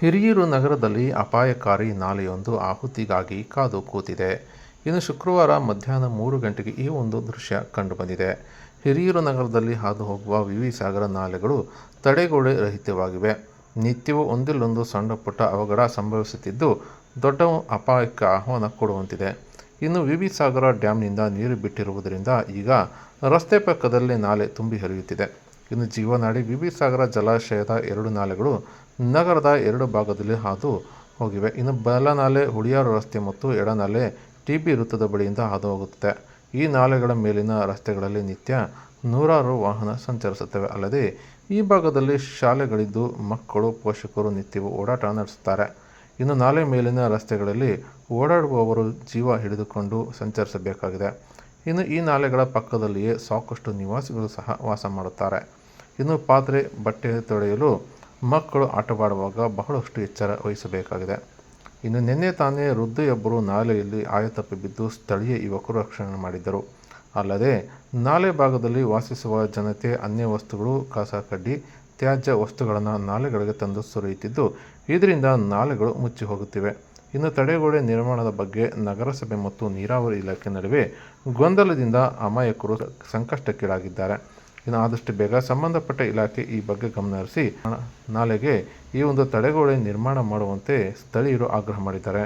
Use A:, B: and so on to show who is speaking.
A: ಹಿರಿಯೂರು ನಗರದಲ್ಲಿ ಅಪಾಯಕಾರಿ ನಾಲೆಯೊಂದು ಆಹುತಿಗಾಗಿ ಕಾದು ಕೂತಿದೆ. ಇನ್ನು ಶುಕ್ರವಾರ ಮಧ್ಯಾಹ್ನ ಮೂರು ಗಂಟೆಗೆ ಈ ಒಂದು ದೃಶ್ಯ ಕಂಡುಬಂದಿದೆ. ಹಿರಿಯೂರು ನಗರದಲ್ಲಿ ಹಾದು ಹೋಗುವ ವಿವಿ ಸಾಗರ ನಾಲೆಗಳು ತಡೆಗೋಡೆ ರಹಿತವಾಗಿವೆ. ನಿತ್ಯವೂ ಒಂದಿಲ್ಲೊಂದು ಸಣ್ಣ ಪುಟ್ಟ ಅವಘಡ ಸಂಭವಿಸುತ್ತಿದ್ದು ದೊಡ್ಡ ಅಪಾಯಕ್ಕೆ ಆಹ್ವಾನ ಕೊಡುವಂತಿದೆ. ಇನ್ನು ವಿವಿ ಸಾಗರ ಡ್ಯಾಂನಿಂದ ನೀರು ಬಿಟ್ಟಿರುವುದರಿಂದ ಈಗ ರಸ್ತೆ ಪಕ್ಕದಲ್ಲೇ ನಾಲೆ ತುಂಬಿ ಹರಿಯುತ್ತಿದೆ. ಇನ್ನು ಜೀವನಾಡಿ ವಿವಿ ಸಾಗರ ಜಲಾಶಯದ ಎರಡು ನಾಲೆಗಳು ನಗರದ ಎರಡು ಭಾಗದಲ್ಲಿ ಹಾದು ಹೋಗಿವೆ. ಇನ್ನು ಬಲನಾಲೆ, ಹುಳಿಯಾರು ರಸ್ತೆ ಮತ್ತು ಎಡನಾಲೆ ಟಿ ಬಿ ವೃತ್ತದ ಬಳಿಯಿಂದ ಹಾದು ಹೋಗುತ್ತದೆ. ಈ ನಾಲೆಗಳ ಮೇಲಿನ ರಸ್ತೆಗಳಲ್ಲಿ ನಿತ್ಯ ನೂರಾರು ವಾಹನ ಸಂಚರಿಸುತ್ತವೆ. ಅಲ್ಲದೆ, ಈ ಭಾಗದಲ್ಲಿ ಶಾಲೆಗಳಿದ್ದು ಮಕ್ಕಳು, ಪೋಷಕರು ನಿತ್ಯವೂ ಓಡಾಟ ನಡೆಸುತ್ತಾರೆ. ಇನ್ನು ನಾಲೆ ಮೇಲಿನ ರಸ್ತೆಗಳಲ್ಲಿ ಓಡಾಡುವವರು ಜೀವ ಹಿಡಿದುಕೊಂಡು ಸಂಚರಿಸಬೇಕಾಗಿದೆ. ಇನ್ನು ಈ ನಾಲೆಗಳ ಪಕ್ಕದಲ್ಲಿಯೇ ಸಾಕಷ್ಟು ನಿವಾಸಿಗಳು ಸಹ ವಾಸ ಮಾಡುತ್ತಾರೆ. ಇನ್ನು ಪಾತ್ರೆ, ಬಟ್ಟೆ ತೊಳೆಯಲು ಮಕ್ಕಳು ಆಟವಾಡುವಾಗ ಬಹಳಷ್ಟು ಎಚ್ಚರ ವಹಿಸಬೇಕಾಗಿದೆ. ಇನ್ನು ನಿನ್ನೆ ತಾನೇ ವೃದ್ಧೆಯೊಬ್ಬರು ನಾಲೆಯಲ್ಲಿ ಆಯತಪ್ಪಿ ಬಿದ್ದು ಸ್ಥಳೀಯ ಯುವಕರು ರಕ್ಷಣೆ ಮಾಡಿದ್ದರು. ಅಲ್ಲದೆ, ನಾಲೆ ಭಾಗದಲ್ಲಿ ವಾಸಿಸುವ ಜನತೆ ಅನ್ಯ ವಸ್ತುಗಳು, ಕಸ, ಕಡ್ಡಿ, ತ್ಯಾಜ್ಯ ವಸ್ತುಗಳನ್ನು ನಾಲೆಗಳಿಗೆ ತಂದು ಸುರಿಯುತ್ತಿದ್ದು, ಇದರಿಂದ ನಾಲೆಗಳು ಮುಚ್ಚಿ ಹೋಗುತ್ತಿವೆ. ಇನ್ನು ತಡೆಗೋಡೆ ನಿರ್ಮಾಣದ ಬಗ್ಗೆ ನಗರಸಭೆ ಮತ್ತು ನೀರಾವರಿ ಇಲಾಖೆ ನಡುವೆ ಗೊಂದಲದಿಂದ ಅಮಾಯಕರು ಸಂಕಷ್ಟಕ್ಕೀಡಾಗಿದ್ದಾರೆ. ಇನ್ನು ಆದಷ್ಟು ಬೇಗ ಸಂಬಂಧಪಟ್ಟ ಇಲಾಖೆ ಈ ಬಗ್ಗೆ ಗಮನಹರಿಸಿ ನಾಲೆಗೆ ಈ ಒಂದು ತಡೆಗೋಡೆ ನಿರ್ಮಾಣ ಮಾಡುವಂತೆ ಸ್ಥಳೀಯರು ಆಗ್ರಹ ಮಾಡಿದ್ದಾರೆ.